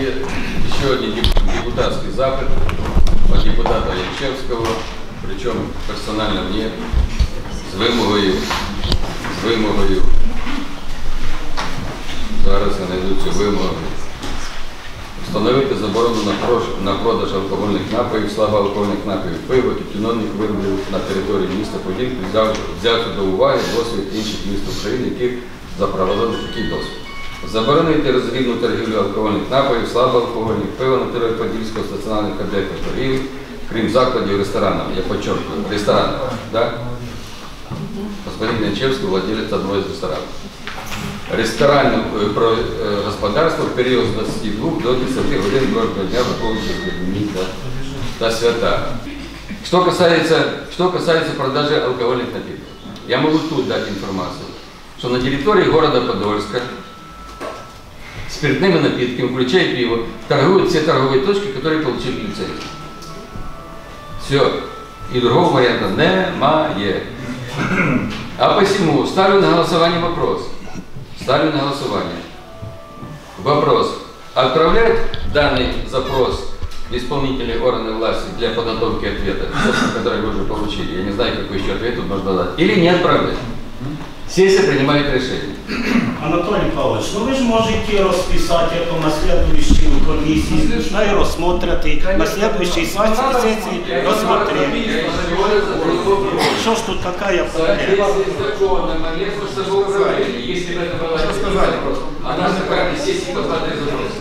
Є ще один депутатський запит від депутата Янчевського, причому персонально мені з вимогою, з вимогою. Зараз я знайду цю вимогу. Встановити заборону на, продаж алкогольних напоїв, слабоалкогольних напоїв, пива, тютюнонних виробів на території міста Поділки, взяв- взяти до уваги досвід інших міст України, які запровадили такий досвід. Заборонити розгідну торгівлю алкогольних напоїв, слабоалкогольних пива на території Подільського стаціонарних об'єктів торгівлі, крім закладів ресторанів, я подчеркую, ресторанів, да? Господин Янчевський, владелец одного из ресторанов. Ресторанне е, про е, господарство в період з 22 до 10 годин кожного дня враховуючи дні та, та свята. Что касается, что касается продажи алкогольных напитков, я могу тут дать информацию, что на территории города Подольска спиртными напитками, включая пиво, торгуют все торговые точки, которые получили лицензию. Все. И другого варианта немає. А посему ставлю на голосование вопрос. Ставлю на голосование. Вопрос. Отправлять данный запрос в исполнительные органы власти для подготовки ответа, который вы уже получили. Я не знаю, какой еще ответ тут можно дать. Или не отправлять. Сессия принимает решение. Анатолій Павлович, ну ви ж можете розписати это на следующей комиссии, пускай рассмотрят и на следующей сессии сессии рассмотрели. Что ж тут какая проблема? Если бы это было сказали она же как сессии посмотрит запрос.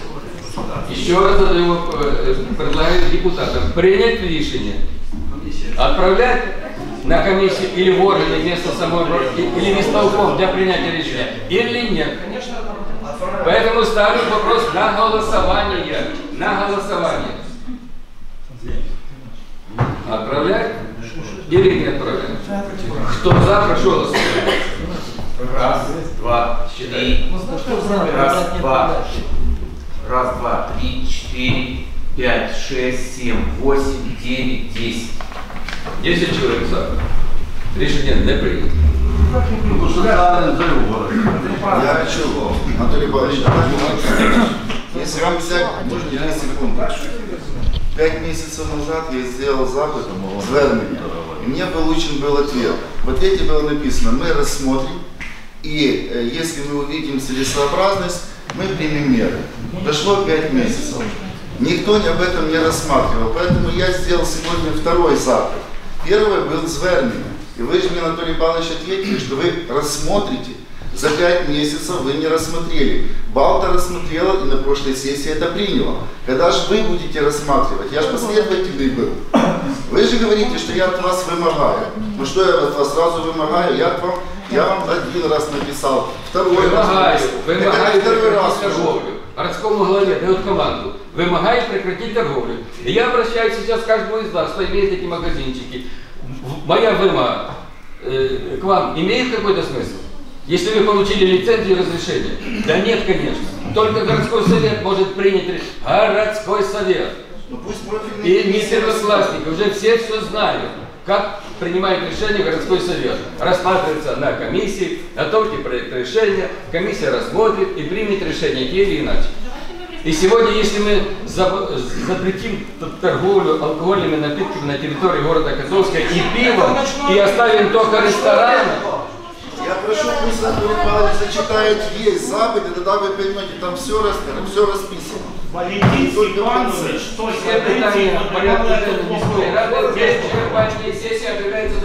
Еще раз задаю, э, предлагаю депутатам принять решение, отправлять на комиссию или в органы вместо самой или в исполком для принятия решения, или нет. Поэтому ставлю вопрос на голосование. На голосование. Отправлять или не отправлять? Кто за, прошу голосовать. Раз, два, три. Раз, два. Раз, два, три, четыре, пять, шесть, семь, восемь, девять, десять. 10 человек за. Решение не принято. Я хочу, Анатолий Павлович, если вам взять, можно 2 секунды. Пять месяцев назад я сделал запад звернення, и мне получен был ответ. В ответе было написано, мы рассмотрим, и если мы увидим целесообразность, мы примем меры. Прошло пять месяцев. Никто не об этом не рассматривал, поэтому я сделал сегодня второй запад. Первый был звернення. И вы же мне, Анатолий Павлович, ответили, что вы рассмотрите. За пять месяцев вы не рассмотрели. Балта рассмотрела и на прошлой сессии это приняла. Когда же вы будете рассматривать? Я же последовательный был. Вы же говорите, что я от вас вымогаю. Ну что я от вас сразу вымогаю? Я, от вам, я вам один раз написал, второй раз Вымогаю, написал. вымогаю Это второй раз. Городскому главе дает команду. Вымогаю прекратить торговлю. И я обращаюсь сейчас к каждому из вас, кто имеет эти магазинчики. Моя вымога э, к вам имеет какой-то смысл? Если вы получили лицензию и разрешение? Да нет, конечно. Только городской совет может принять решение. Городской совет. Ну пусть профильный И не первоклассники, уже все все знают, как принимает решение городской совет. Рассматривается на комиссии, готовьте проект решения, комиссия рассмотрит и примет решение, те или иначе. И сегодня, если мы за- запретим торговлю алкогольными напитками на территории города Котовска и пивом, и оставим только рестораны, Я прошу, пусть Анатолий Павлович зачитает весь запад, и тогда вы поймете, там все, расписано, все расписано. Валентин Степанович, что все питания порядка денного міської ради, без черпания сессии объявляется.